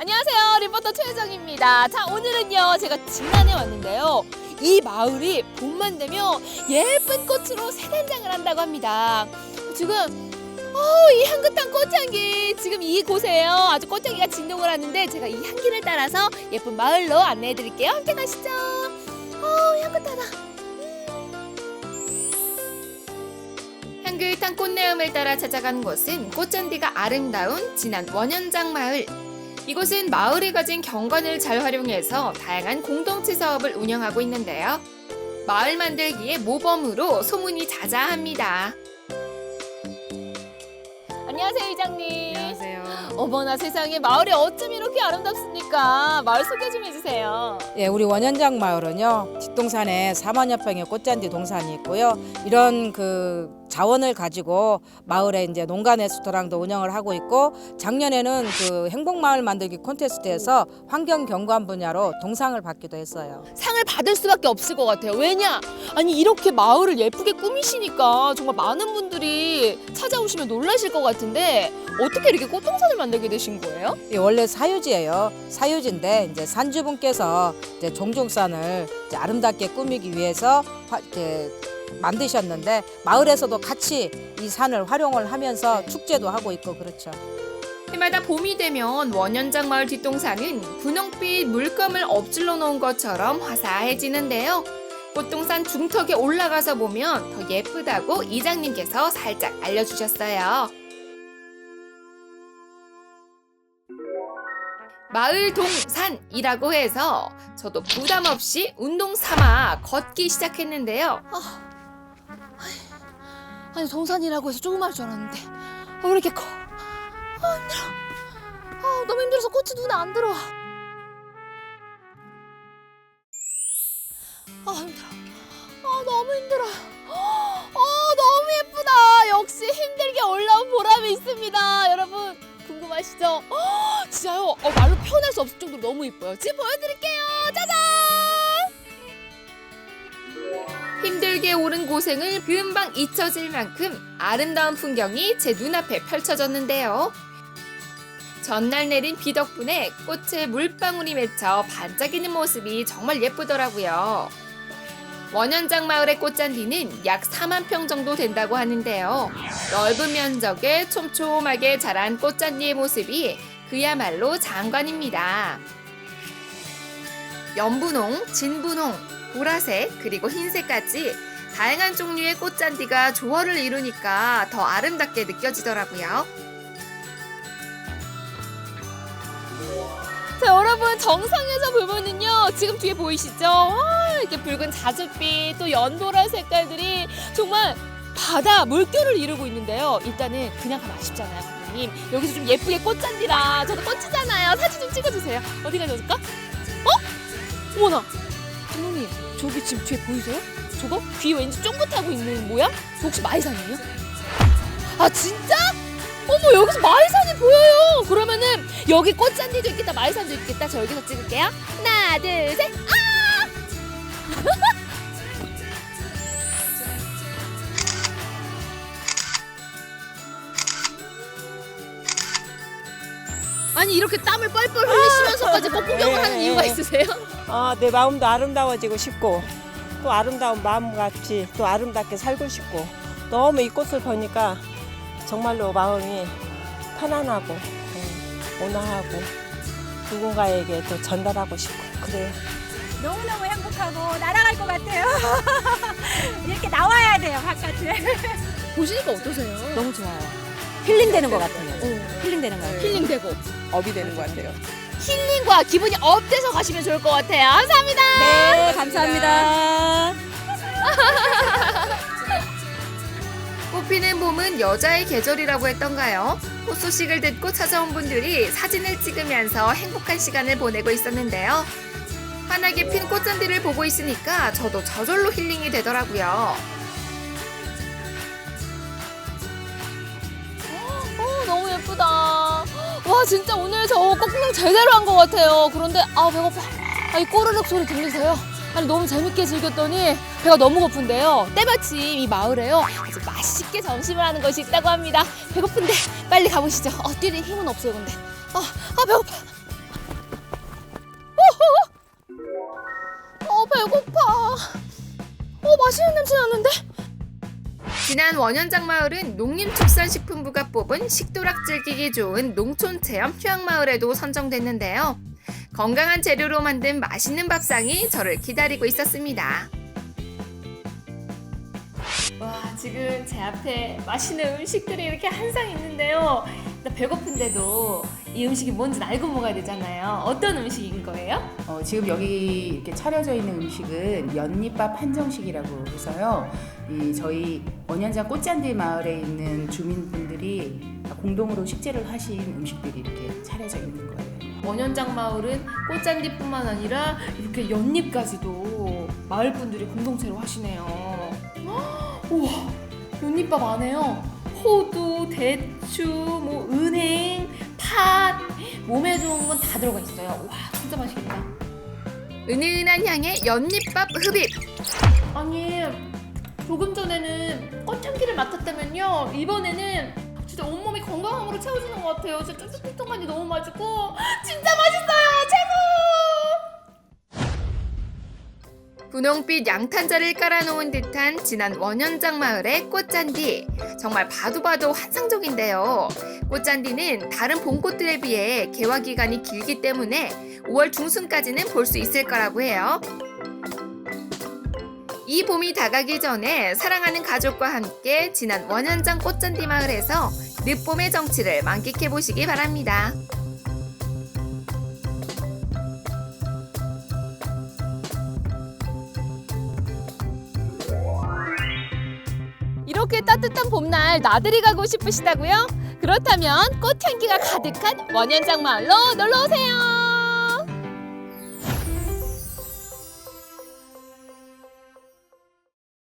안녕하세요. 리포터 최혜정입니다. 자 오늘은요 제가 진안에 왔는데요. 이 마을이 봄만 되면 예쁜 꽃으로 새단장을 한다고 합니다. 지금 어, 이 향긋한 꽃향기 지금 이곳에요. 아주 꽃향기가 진동을 하는데 제가 이 향기를 따라서 예쁜 마을로 안내해 드릴게요. 함께 가시죠. 어 향긋하다 향긋한 꽃내음을 따라 찾아간 곳은 꽃잔디가 아름다운 진안 원현장 마을 이곳은 마을이 가진 경관을 잘 활용해서 다양한 공동체 사업을 운영하고 있는데요. 마을 만들기의 모범으로 소문이 자자합니다. 안녕하세요, 이장님. 안녕하세요. 어머나 세상에 마을이 어쩜 이렇게 아름답습니까? 마을 소개 좀 해주세요. 예, 우리 원현장 마을은요 뒷동산에 4만여 평의 꽃잔디 동산이 있고요. 이런 그 자원을 가지고 마을에 이제 농가 레스토랑도 운영을 하고 있고 작년에는 그 행복마을 만들기 콘테스트에서 환경 경관 분야로 동상을 받기도 했어요. 상을 받을 수밖에 없을 것 같아요. 왜냐? 아니 이렇게 마을을 예쁘게 꾸미시니까 정말 많은 분들이 찾아오시면 놀라실 것 같은데 어떻게 이렇게 꽃동산을 만들게 되신 거예요? 이 원래 사유지예요. 사유지인데 이제 산주분께서 이제 종종산을 이제 아름답게 꾸미기 위해서 화- 이렇게 만드셨는데 마을에서도 같이 이 산을 활용을 하면서 축제도 하고 있고 그렇죠. 해마다 봄이 되면 원현장 마을 뒷동산은 분홍빛 물감을 엎질러 놓은 것처럼 화사해지는데요. 꽃동산 중턱에 올라가서 보면 더 예쁘다고 이장님께서 살짝 알려주셨어요. 마을 동산이라고 해서 저도 부담 없이 운동 삼아 걷기 시작했는데요. 아니 동산이라고 해서 조그마할 줄 알았는데 아, 왜 이렇게 커? 아 힘들어. 아 너무 힘들어서 꽃이 눈에 안 들어와. 아 힘들어. 아 너무 힘들어. 아 너무 예쁘다. 역시 힘들게 올라온 보람이 있습니다. 여러분 궁금하시죠? 아, 진짜요? 어, 말로 표현할 수 없을 정도로 너무 예뻐요. 지금 보여드릴게요. 짜잔! 힘들게 오른 고생을 금방 잊혀질 만큼 아름다운 풍경이 제 눈앞에 펼쳐졌는데요. 전날 내린 비 덕분에 꽃에 물방울이 맺혀 반짝이는 모습이 정말 예쁘더라고요. 원현장 마을의 꽃잔디는 약 4만 평 정도 된다고 하는데요. 넓은 면적에 촘촘하게 자란 꽃잔디의 모습이 그야말로 장관입니다. 연분홍, 진분홍, 보라색, 그리고 흰색까지 다양한 종류의 꽃잔디가 조화를 이루니까 더 아름답게 느껴지더라고요. 자, 여러분 정상에서 보면은요 지금 뒤에 보이시죠? 와, 이렇게 붉은 자줏빛 또 연보라 색깔들이 정말 바다 물결을 이루고 있는데요. 일단은 그냥 가면 아쉽잖아요, 감독님. 여기서 좀 예쁘게 꽃잔디라 저도 꽃이잖아요. 사진 좀 찍어주세요. 어디 가져올까? 어? 어머나, 감독님 저기 지금 뒤에 보이세요? 저거 귀 왠지 쫑긋하고 있는 모양? 저 혹시 마이산이에요? 아 진짜? 어머 여기서 마이산이 보여요. 그러면은 여기 꽃잔디도 있겠다, 마이산도 있겠다. 저 여기서 찍을게요. 하나, 둘, 셋. 아! 아니 이렇게 땀을 뻘뻘 흘리시면서까지 꽃 구경을 하는 이유가 있으세요? 아, 내 마음도 아름다워지고 싶고 또 아름다운 마음 같이 또 아름답게 살고 싶고 너무 이 꽃을 보니까 정말로 마음이 편안하고 음, 온화하고 누군가에게 또 전달하고 싶고 그래요. 너무너무 행복하고 날아갈 것 같아요. 이렇게 나와야 돼요, 바깥에. 보시니까 어떠세요? 너무 좋아요. 힐링되는 것 같아요. 힐링되는 것 같아요. 힐링되고 업이 되는 것 같아요. 힐링과 기분이 업돼서 가시면 좋을 것 같아요. 감사합니다. 네, 감사합니다. 꽃피는 봄은 여자의 계절이라고 했던가요? 꽃 소식을 듣고 찾아온 분들이 사진을 찍으면서 행복한 시간을 보내고 있었는데요. 환하게 핀 꽃잔디를 보고 있으니까 저도 저절로 힐링이 되더라고요. 너무 예쁘다. 와, 진짜 오늘 저 꽃구경 제대로 한 것 같아요. 그런데, 아, 배고파. 아, 이 꼬르륵 소리 들리세요? 아니, 너무 재밌게 즐겼더니 배가 너무 고픈데요. 때마침 이 마을에요. 아주 맛있게 점심을 하는 것이 있다고 합니다. 배고픈데 빨리 가보시죠. 어, 뛰는 힘은 없어요, 근데. 아, 아 배고파. 어, 어, 배고파. 어, 맛있는 냄새 나는데? 지난 원현장 마을은 농림축산식품부가 뽑은 식도락 즐기기 좋은 농촌 체험 휴양마을에도 선정됐는데요. 건강한 재료로 만든 맛있는 밥상이 저를 기다리고 있었습니다. 와, 지금 제 앞에 맛있는 음식들이 이렇게 한 상 있는데요. 나 배고픈데도 이 음식이 뭔지 알고 먹어야 되잖아요. 어떤 음식인 거예요? 어, 지금 여기 이렇게 차려져 있는 음식은 연잎밥 한정식이라고 해서요. 이 저희 원현장 꽃잔디 마을에 있는 주민분들이 공동으로 식재를 하신 음식들이 이렇게 차려져 있는 거예요. 원현장 마을은 꽃잔디뿐만 아니라 이렇게 연잎까지도 마을 분들이 공동체로 하시네요. 헉, 우와, 연잎밥 안에요. 호두, 대추, 뭐 은행, 건 다 들어가 있어요. 와, 진짜 맛있겠다. 은은한 향의 연잎밥 흡입. 아니, 조금 전에는 꽃향기를 맡았다면요. 이번에는 진짜 온몸이 건강함으로 채워지는 것 같아요. 진짜 쫀득쫀득한 간이 너무 맛있고 진짜 맛있어요. 최고! 분홍빛 양탄자를 깔아놓은 듯한 진한 원현장 마을의 꽃잔디. 정말 봐도 봐도 환상적인데요. 꽃잔디는 다른 봄꽃들에 비해 개화 기간이 길기 때문에 5월 중순까지는 볼 수 있을 거라고 해요. 이 봄이 다가기 전에 사랑하는 가족과 함께 지난 원현장 꽃잔디 마을에서 늦봄의 정취를 만끽해 보시기 바랍니다. 이렇게 따뜻한 봄날 나들이 가고 싶으시다고요? 그렇다면 꽃향기가 가득한 원현장 마을로 놀러 오세요.